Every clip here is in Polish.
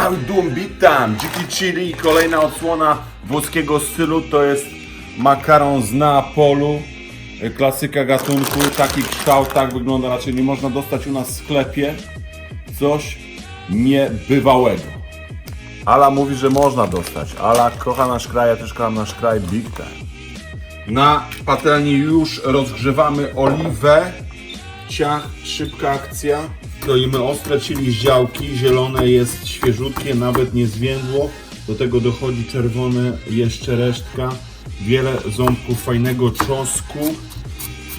Aldum Bitam, Dziki Chili, kolejna odsłona włoskiego stylu, to jest makaron z Neapolu, klasyka gatunku, taki kształt, tak wygląda, raczej nie można dostać u nas w sklepie, coś niebywałego. Ala mówi, że można dostać, Ala kocha nasz kraj, ja też kocham nasz kraj, big time. Na patelni już rozgrzewamy oliwę, ciach, szybka akcja. Kroimy ostre, czyli z działki, zielone jest świeżutkie, nawet nie zwiędło. Do tego dochodzi czerwone, jeszcze resztka. Wiele ząbków fajnego czosnku.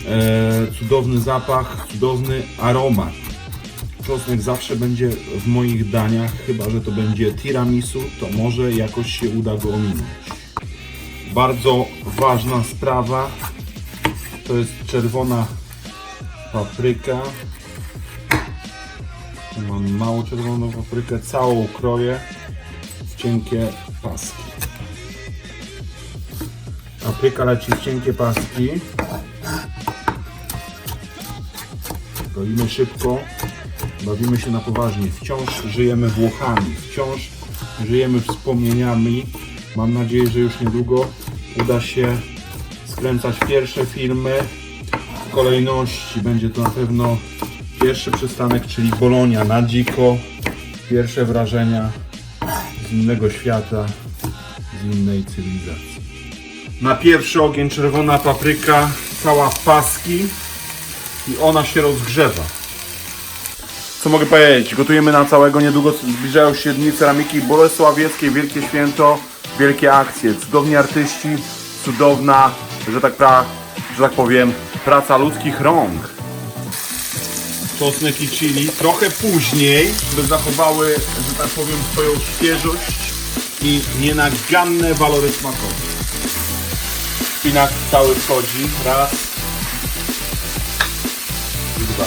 E, cudowny zapach, cudowny aromat. Czosnek zawsze będzie w moich daniach, chyba że to będzie tiramisu, to może jakoś się uda go ominąć. Bardzo ważna sprawa to jest czerwona papryka. Mam małą czerwoną paprykę, całą kroję w cienkie paski. Papryka leci w cienkie paski. Golimy szybko, bawimy się na poważnie. Wciąż żyjemy Włochami, wciąż żyjemy wspomnieniami. Mam nadzieję, że już niedługo uda się skręcać pierwsze filmy w kolejności. Będzie to na pewno pierwszy przystanek, czyli Bolonia na dziko. Pierwsze wrażenia z innego świata, z innej cywilizacji. Na pierwszy ogień czerwona papryka, cała w paski i ona się rozgrzewa. Co mogę powiedzieć? Gotujemy na całego, niedługo zbliżają się dni ceramiki bolesławieckiej, wielkie święto, wielkie akcje, cudowni artyści, cudowna, że tak, pra, że tak powiem, praca ludzkich rąk. Czosnek i chili trochę później, by zachowały, że tak powiem, swoją świeżość i nienaganne walory smakowe. Szpinak cały wchodzi, raz i dwa.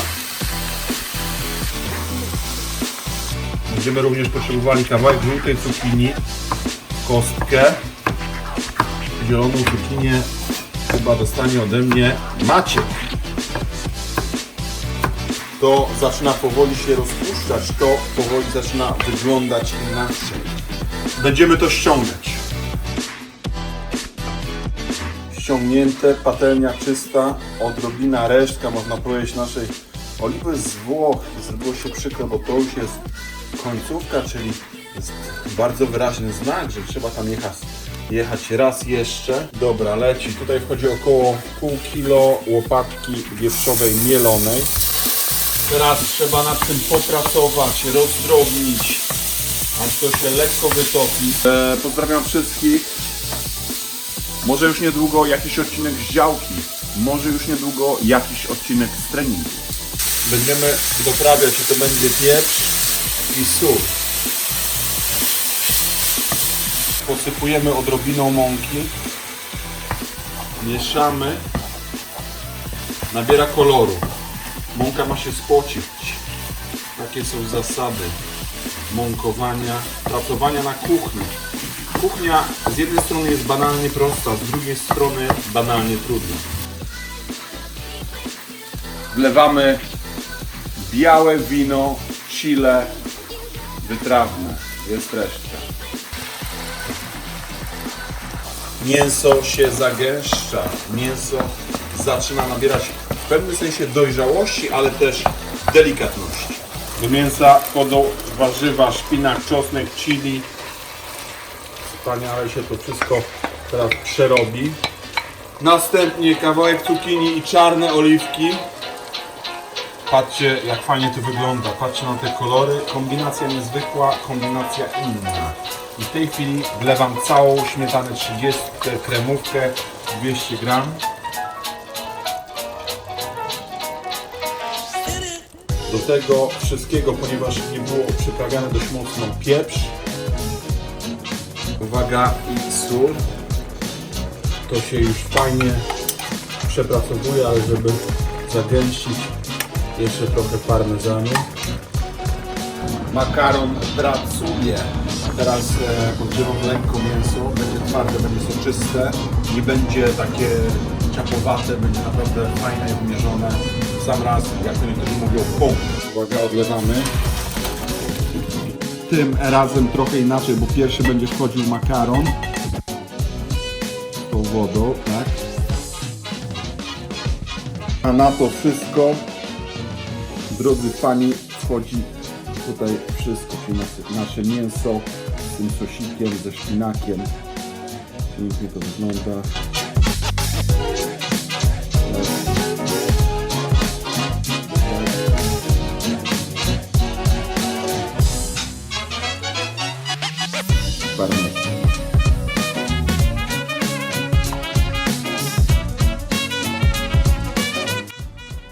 Będziemy również potrzebowali kawałek żółtej cukinii, kostkę, zieloną cukinię chyba dostanie ode mnie Maciek. To zaczyna powoli się rozpuszczać, to powoli zaczyna wyglądać inaczej. Będziemy to ściągać. Ściągnięte, patelnia czysta, odrobina resztka, można powiedzieć, naszej oliwy z Włoch. Zrobiło się przykro, bo to już jest końcówka, czyli jest bardzo wyraźny znak, że trzeba tam jechać, jechać raz jeszcze. Dobra, leci. Tutaj wchodzi około pół kilo łopatki wieprzowej mielonej. Teraz trzeba nad tym popracować, rozdrobnić, aż to się lekko wytopi. E, pozdrawiam wszystkich. Może już niedługo jakiś odcinek z działki. Może już niedługo jakiś odcinek z treningu. Będziemy doprawiać, to będzie pieprz i sól. Posypujemy odrobiną mąki. Mieszamy. Nabiera koloru. Mąka ma się spocić. Takie są zasady mąkowania, pracowania na kuchni. Kuchnia z jednej strony jest banalnie prosta, z drugiej strony banalnie trudna. Wlewamy białe wino, chile, wytrawne. Jest resztka. Mięso się zagęszcza, mięso zaczyna nabierać pewnym sensie dojrzałości, ale też delikatności. Do mięsa wchodzą warzywa, szpinak, czosnek, chili. Wspaniale się to wszystko teraz przerobi. Następnie kawałek cukinii i czarne oliwki. Patrzcie jak fajnie to wygląda, patrzcie na te kolory, kombinacja niezwykła, kombinacja inna. I w tej chwili wlewam całą śmietanę 30, kremówkę 200 gram. Do tego wszystkiego, ponieważ nie było przyprawiane dość mocno pieprz. Uwaga i sól. To się już fajnie przepracowuje, ale żeby zagęścić jeszcze trochę parmezanu. Makaron pracuje. Teraz e, podgrzewam lekko mięso. Będzie twarde, będzie soczyste. Nie będzie takie ciapowate, będzie naprawdę fajne i wymierzone. W sam raz, jak to niektórzy mówią, pum. Uwaga, odlewamy. tym razem trochę inaczej, bo pierwszy będziesz chodził makaron z tą wodą, tak? A na to wszystko, drodzy Pani, wchodzi tutaj wszystko, czyli nasze, nasze mięso z tym sosikiem, ze szpinakiem. Pięknie to wygląda.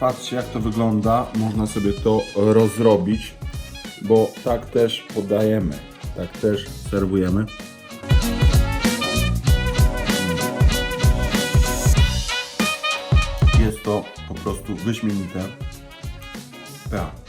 Patrzcie jak to wygląda, można sobie to rozrobić, bo tak też podajemy, tak też serwujemy. Jest to po prostu wyśmienite. Tak.